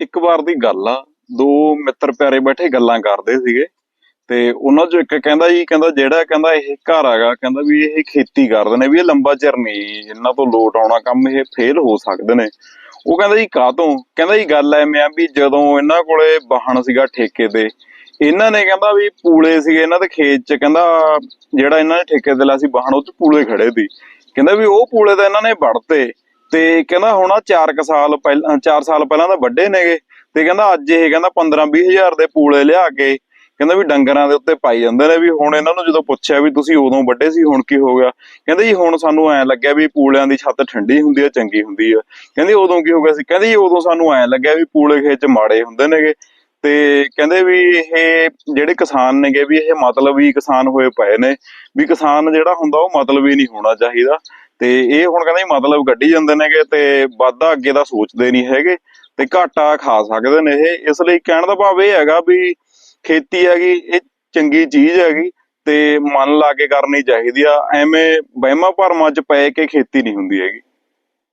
ਇੱਕ ਵਾਰ ਦੀ ਗੱਲ ਆ। ਦੋ ਮਿੱਤਰ ਪਿਆਰੇ ਬੈਠੇ ਗੱਲਾਂ ਕਰਦੇ ਸੀਗੇ ਤੇ ਉਹਨਾਂ ਚੋਂ ਇੱਕ ਕਹਿੰਦਾ ਜੀ, ਕਹਿੰਦਾ ਜਿਹੜਾ ਕਹਿੰਦਾ ਇਹ ਘਰ ਹੈਗਾ, ਕਹਿੰਦਾ ਵੀ ਇਹ ਖੇਤੀ ਕਰਦੇ ਨੇ, ਵੀ ਇਹ ਲੰਬਾ ਚਿਰ ਨਹੀਂ ਇਹਨਾਂ ਤੋਂ ਲੋਟ ਆਉਣਾ ਕੰਮ ਇਹ ਫੇਲ ਹੋ ਸਕਦੇ ਨੇ। ਉਹ ਕਹਿੰਦਾ ਜੀ ਕਾਹਤੋਂ ਕਹਿੰਦਾ ਜੀ, ਗੱਲ ਐਵੇਂ ਆ ਵੀ ਜਦੋਂ ਇਹਨਾਂ ਕੋਲੇ ਵਾਹਣ ਸੀਗਾ ਠੇਕੇ ਤੇ, ਇਹਨਾਂ ਨੇ ਕਹਿੰਦਾ ਵੀ ਪੂਲੇ ਸੀਗੇ ਇਹਨਾਂ ਦੇ ਖੇਤ 'ਚ, ਕਹਿੰਦਾ ਜਿਹੜਾ ਇਹਨਾਂ ਨੇ ਠੇਕੇ ਤੇ ਲਿਆ ਸੀ ਵਾਹਣ ਉਹ 'ਚ ਪੂਲੇ ਖੜੇ ਸੀ। ਕਹਿੰਦਾ ਵੀ ਉਹ ਪੂਲੇ ਤਾਂ ਇਹਨਾਂ ਨੇ ਵੜਤੇ ਤੇ ਕਹਿੰਦਾ ਹੁਣ ਆ 4 ਸਾਲ ਪਹਿਲਾਂ 4 ਸਾਲ ਪਹਿਲਾਂ ਤਾਂ ਵੱਡੇ ਨੇਗੇ। ਤੇ ਕਹਿੰਦਾ ਅੱਜ ਇਹ ਕਹਿੰਦਾ 15 20 ਹਜ਼ਾਰ ਦੇ ਪੂਲੇ ਲਿਆ ਕੇ ਕਹਿੰਦਾ ਵੀ ਡੰਗਰਾਂ ਦੇ ਉੱਤੇ ਪਾਈ ਜਾਂਦੇ ਨੇ ਵੀ ਹੁਣ ਇਹਨਾਂ ਨੂੰ ਜਦੋਂ ਪੁੱਛਿਆ ਵੀ ਤੁਸੀਂ ਉਦੋਂ ਵੱਡੇ ਸੀ, ਹੁਣ ਕੀ ਹੋ ਗਿਆ? ਕਹਿੰਦੇ ਜੀ ਹੁਣ ਸਾਨੂੰ ਐਂ ਲੱਗਿਆ ਵੀ ਪੂਲਿਆਂ ਦੀ ਛੱਤ ਠੰਡੀ ਹੁੰਦੀ ਆ, ਚੰਗੀ ਹੁੰਦੀ ਆ। ਕਹਿੰਦੇ ਉਦੋਂ ਕੀ ਹੋ ਗਿਆ ਸੀ? ਕਹਿੰਦੇ ਜੀ ਉਦੋਂ ਸਾਨੂੰ ਐਂ ਲੱਗਿਆ ਵੀ ਪੂਲੇ ਖੇਤ ਮਾੜੇ ਹੁੰਦੇ ਨੇਗੇ। ਤੇ ਕਹਿੰਦੇ ਵੀ ਇਹ ਜਿਹੜੇ ਕਿਸਾਨ ਨੇਗੇ ਵੀ ਇਹ ਮਤਲਬ ਹੀ ਕਿਸਾਨ ਹੋਏ ਪਏ ਨੇ, ਵੀ ਕਿਸਾਨ ਜਿਹੜਾ ਹੁੰਦਾ ਉਹ ਮਤਲਬ ਹੀ ਨਹੀਂ ਹੋਣਾ ਚਾਹੀਦਾ। ਤੇ ਇਹ ਹੁਣ ਕਹਿੰਦੇ ਮਤਲਬ ਕੱਢੀ ਜਾਂਦੇ ਨੇਗੇ ਤੇ ਵਾਧਾ ਅੱਗੇ ਦਾ ਸੋਚਦੇ ਨਹੀਂ ਹੈਗੇ ਤੇ ਘਾਟਾ ਖਾ ਸਕਦੇ ਨੇ ਇਹ। ਇਸ ਲਈ ਕਹਿਣ ਦਾ ਭਾਵ ਇਹ ਹੈਗਾ ਵੀ ਖੇਤੀ ਹੈਗੀ, ਇਹ ਚੰਗੀ ਚੀਜ਼ ਹੈਗੀ ਤੇ ਮਨ ਲਾ ਕੇ ਕਰਨੀ ਚਾਹੀਦੀ ਆ। ਐਵੇਂ ਵਹਿਮਾਂ ਭਰਮਾਂ ਚ ਪੈ ਕੇ ਖੇਤੀ ਨਹੀਂ ਹੁੰਦੀ ਹੈਗੀ।